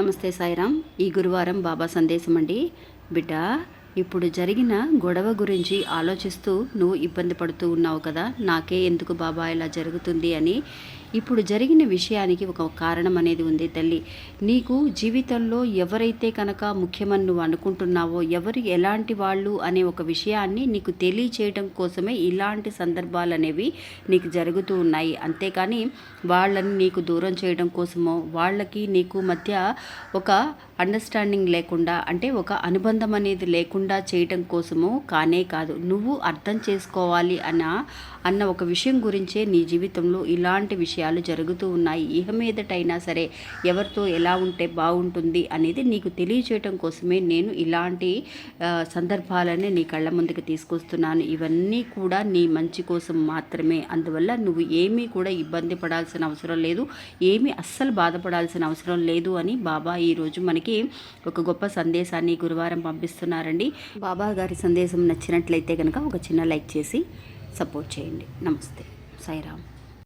నమస్తే సాయిరామ్. ఈ గురువారం బాబా సందేశం అండి. బిడ్డ ఇప్పుడు జరిగిన గొడవ గురించి ఆలోచిస్తూ నువ్వు ఇబ్బంది పడుతూ ఉన్నావు కదా నాకే ఎందుకు బాబా ఇలా జరుగుతుంది అని. ఇప్పుడు జరిగిన విషయానికి ఒక కారణం అనేది ఉంది తల్లి. నీకు జీవితంలో ఎవరైతే కనుక ముఖ్యమని నువ్వు అనుకుంటున్నావో ఎవరు ఎలాంటి వాళ్ళు అనే ఒక విషయాన్ని నీకు తెలియచేయడం కోసమే ఇలాంటి సందర్భాలు అనేవి నీకు జరుగుతూ ఉన్నాయి. అంతేకాని వాళ్ళని నీకు దూరం చేయడం కోసమో వాళ్ళకి నీకు మధ్య ఒక అండర్స్టాండింగ్ లేకుండా అంటే ఒక అనుబంధం అనేది లేకుండా చేయటం కోసమో కానే కాదు. నువ్వు అర్థం చేసుకోవాలి అన్న అన్న ఒక విషయం గురించే నీ జీవితంలో ఇలాంటి విషయాలు జరుగుతూ ఉన్నాయి. ఇహ మీదటైనా సరే ఎవరితో ఎలా ఉంటే బాగుంటుంది అనేది నీకు తెలియచేయటం కోసమే నేను ఇలాంటి సందర్భాలని నీ కళ్ళ ముందుకు తీసుకొస్తున్నాను. ఇవన్నీ కూడా నీ మంచి కోసం మాత్రమే. అందువల్ల నువ్వు ఏమీ కూడా ఇబ్బంది పడాల్సిన అవసరం లేదు. ఏమీ అస్సలు బాధపడాల్సిన అవసరం లేదు అని బాబా ఈరోజు మనకి ఒక గొప్ప సందేశాన్ని గురువారం పంపిస్తున్నారండి. బాబా గారి సందేశం నచ్చినట్లయితే కనుక ఒక చిన్న లైక్ చేసి సపోర్ట్ చేయండి. నమస్తే. సాయిరామ్.